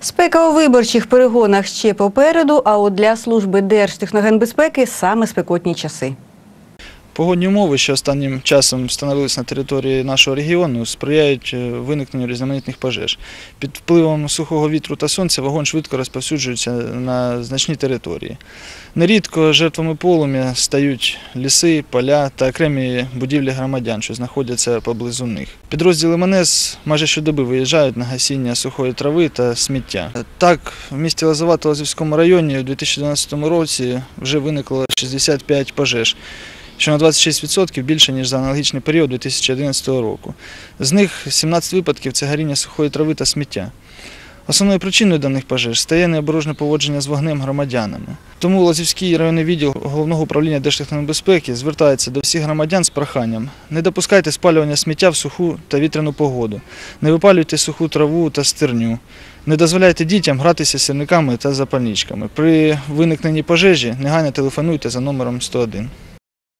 Спека у виборчих перегонах ще попереду, а от для служби Держтехногенбезпеки саме спекотні часи. Погодні умови, що останнім часом встановилися на території нашого регіону, сприяють е, виникненню різноманітних пожеж. Під впливом сухого вітру та сонця вогонь швидко розповсюджується на значні території. Нерідко жертвами полум'я стають ліси, поля та окремі будівлі громадян, що знаходяться поблизу них. Підрозділи МНС майже щодоби виїжджають на гасіння сухої трави та сміття. Так, в місті Лозова Лозівському районі у 2012 році вже виникло 65 пожеж що на 26% більше, ніж за аналогічний період 2011 року. З них 17 випадків це горіння сухої трави та сміття. Основною причиною даних пожеж стає необережне поводження з вогнем громадянами. Тому Лозівський районний відділ Головного управління Держтехнобезпеки звертається до всіх громадян з проханням не допускайте спалювання сміття в суху та вітряну погоду, не випалюйте суху траву та стерню, не дозволяйте дітям гратися з сірниками та запальничками. При виникненні пожежі негайно телефонуйте за номером 101.